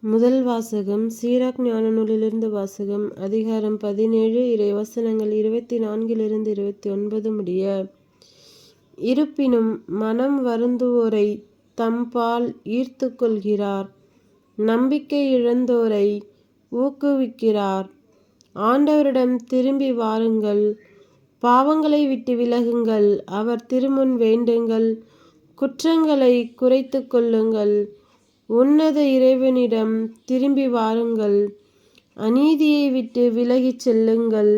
முதல் வாசகம் சீராக் ஞான நூலிலிருந்து வாசகம் அதிகாரம் பதினேழு இறை வசனங்கள் இருபத்தி நான்கிலிருந்து இருபத்தி ஒன்பது முடிய. இருப்பினும் மனம் வருந்துவோரை தம்பால் ஈர்த்து கொள்கிறார் நம்பிக்கை இழந்தோரை ஊக்குவிக்கிறார். ஆண்டவரிடம் திரும்பி வாருங்கள். பாவங்களை விட்டு விலகுங்கள். அவர் திருமுன் வேண்டுங்கள். குற்றங்களை குறைத்து கொள்ளுங்கள். உன்னத இறைவனிடம் திரும்பி வாருங்கள். அநீதியை விட்டு விலகிச் செல்லுங்கள்.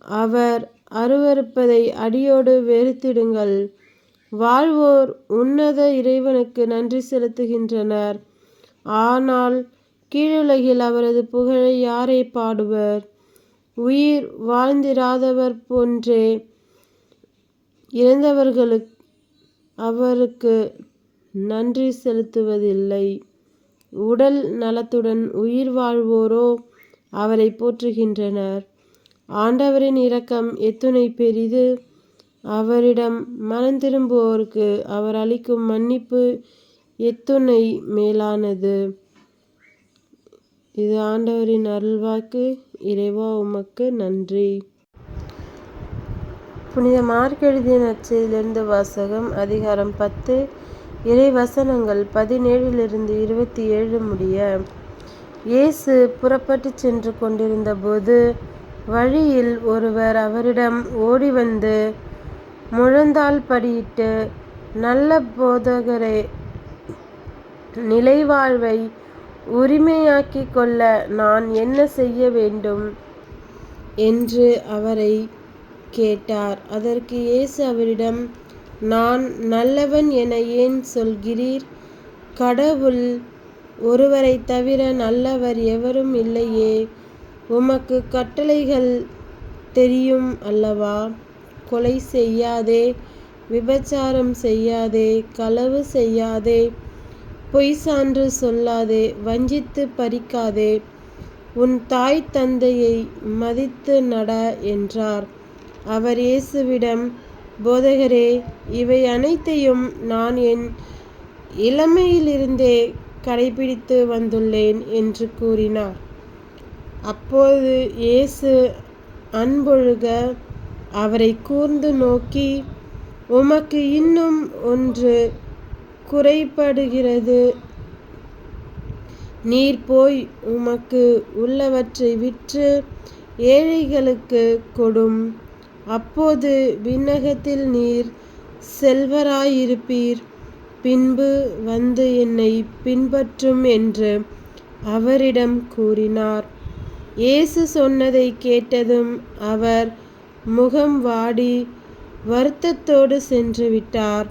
அவர் அருவறுப்பதை அடியோடு வெறுத்திடுங்கள். வாழ்வோர் உன்னத இறைவனுக்கு நன்றி செலுத்துகின்றனர். ஆனால் கீழுலகில் அவரது புகழை யாரை பாடுவர்? உயிர் வாழ்ந்திராதவர் போன்றே இறந்தவர்களுக்கு அவருக்கு நன்றி செலுத்துவதில்லை. உடல் நலத்துடன் உயிர் வாழ்வோரோ அவரை போற்றுகின்றனர். ஆண்டவரின் இரக்கம் எத்துணை பெரிது. அவரிடம் மனம் திரும்புவோருக்கு அவர் அளிக்கும் மன்னிப்பு எத்துணை மேலானது. இது ஆண்டவரின் அருள்வாக்கு. இறைவா உமக்கு நன்றி. புனித மார்க் எழுதிய நற்செய்தியிலிருந்து வாசகம் அதிகாரம் பத்து. இறை வசனங்கள் பதினேழிலிருந்து இருபத்தி ஏழு முடிய. இயேசு புறப்பட்டு சென்று கொண்டிருந்தபோது வழியில் ஒருவர் அவரிடம் ஓடி வந்து முழந்தாள் படியிட்டு நல்ல போதகரே நிலைவாழ்வை உரிமையாக்கிக் கொள்ள நான் என்ன செய்ய வேண்டும் என்று அவரை கேட்டார். அதற்கு இயேசு அவரிடம் நான் நல்லவன் என ஏன் சொல்கிறீர்? கடவுள் ஒருவரைத் தவிர நல்லவர் எவரும் இல்லையே. உமக்கு கட்டளைகள் தெரியும் அல்லவா? கொலை செய்யாதே விபச்சாரம் செய்யாதே களவு செய்யாதே பொய் சான்று சொல்லாதே வஞ்சித்து பறிக்காதே. உன் தாய் தந்தையை மதித்து நட என்றார். அவர் இயேசுவிடம் போதகரே இவை அனைத்தையும் நான் என் இளமையிலிருந்தே கடைபிடித்து வந்துள்ளேன் என்று கூறினார். அப்போது இயேசு அன்பொழுக அவரை கூர்ந்து நோக்கி உமக்கு இன்னும் ஒன்று குறைபடுகிறது. நீர் போய் உமக்கு உள்ளவற்றை விற்று ஏழைகளுக்கு கொடும். அப்போது விண்ணகத்தில் நீர் செல்வராயிருப்பீர். பின்பு வந்து என்னை பின்பற்றும் என்று அவரிடம் கூறினார். இயேசு சொன்னதை கேட்டதும் அவர் முகம் வாடி வருத்தத்தோடு சென்று விட்டார்.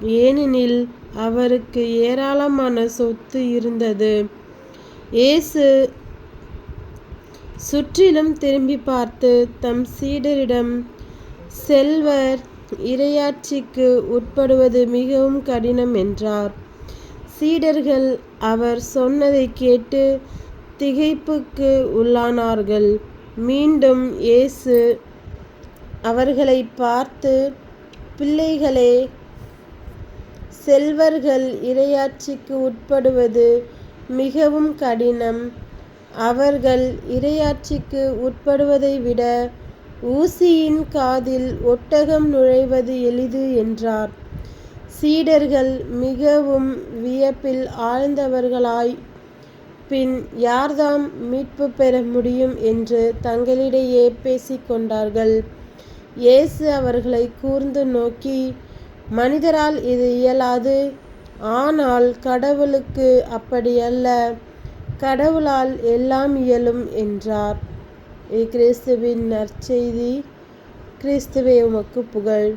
ஏனெனில் அவருக்கு ஏராளமான சொத்து இருந்தது. இயேசு சுற்றிலும் திரும்பி பார்த்து தம் சீடரிடம் செல்வர் இரையாட்சிக்கு உட்படுவது மிகவும் கடினம் என்றார். சீடர்கள் அவர் சொன்னதை கேட்டு திகைப்புக்கு உள்ளானார்கள். மீண்டும் இயேசு அவர்களை பார்த்து பிள்ளைகளே செல்வர்கள் இரையாட்சிக்கு உட்படுவது மிகவும் கடினம். அவர்கள் இரையாட்சிக்கு உட்படுவதை விட ஊசியின் காதில் ஒட்டகம் நுழைவது எளிது என்றார். சீடர்கள் மிகவும் வியப்பில் ஆழ்ந்தவர்களாய் பின் யார்தாம் மீட்பு பெற முடியும் என்று தங்களிடையே பேசிக்கொண்டார்கள் இயேசு அவர்களை கூர்ந்து நோக்கி மனிதரால் இது இயலாது. ஆனால் கடவுளுக்கு அப்படியல்ல கடவுளால் எல்லாம் இயலும் என்றார். கிறிஸ்துவின் நற்செய்தி கிறிஸ்துவே உமக்கு புகழ்.